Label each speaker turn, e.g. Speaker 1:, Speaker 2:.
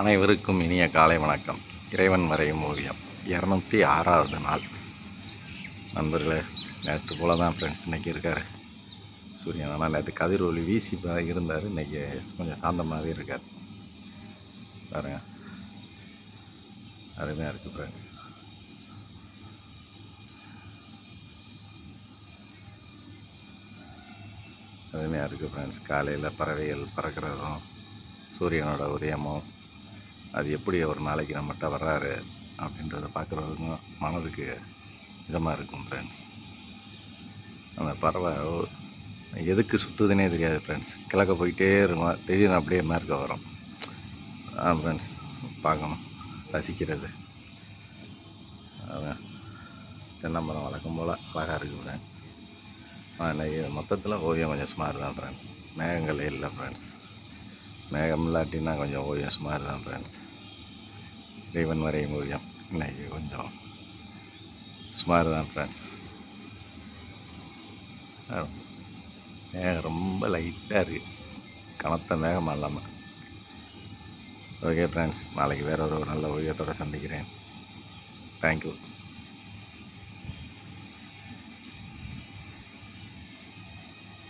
Speaker 1: அனைவருக்கும் இனிய காலை வணக்கம். இறைவன் வரையும் ஓவியம். இரநூத்தி ஆறாவது நாள். நண்பர்களே நேற்று போல தான் ஃப்ரெண்ட்ஸ் இன்றைக்கி இருக்கார். சூரியன் ஆனால் நேற்று கதிர் ஒளி வீசி இருந்தார். இன்றைக்கி கொஞ்சம் சாந்தமாகவே இருக்கார். பாருங்க. அருமையாக இருக்குது ஃப்ரெண்ட்ஸ் அருமையாக இருக்குது ஃப்ரெண்ட்ஸ் காலையில் பறவைகள் பறக்கிறதும் சூரியனோட உதயமும் அது எப்படி ஒரு நாளைக்கு நம்மகிட்ட வர்றாரு அப்படின்றத பார்க்குறதுக்கும் மனதுக்கு இதமாக இருக்கும் ஃப்ரெண்ட்ஸ் அந்த பறவை எதுக்கு சுற்றுதுனே தெரியாது ஃப்ரெண்ட்ஸ் கிழக்க போயிட்டே இருக்கும் திடீர்னு அப்படியே மேற்க வரும். ஃப்ரெண்ட்ஸ் பார்க்கணும். ரசிக்கிறது. அதான். தென்னமரம் வழக்கம் போல் அழகாக இருக்குது ஃப்ரெண்ட்ஸ் மொத்தத்தில் ஓவியம் கொஞ்சம் சுமார் தான் ஃப்ரெண்ட்ஸ் மேகங்களே இல்லை ஃப்ரெண்ட்ஸ் மேகம் இல்லாட்டினா கொஞ்சம் ஓவியம் சுமார் தான் ஃப்ரெண்ட்ஸ் இறைவன் வரையும் ஓவியம். இன்னைக்கு கொஞ்சம் சுமார் தான் ஃப்ரெண்ட்ஸ் மேகம் ரொம்ப லைட்டாக இருக்குது கனத்த மேகம் இல்லாமல் ஓகே ஃப்ரெண்ட்ஸ் நாளைக்கு வேறு ஒரு நல்ல ஓவியத்தோடு சந்திக்கிறேன். தேங்க்யூ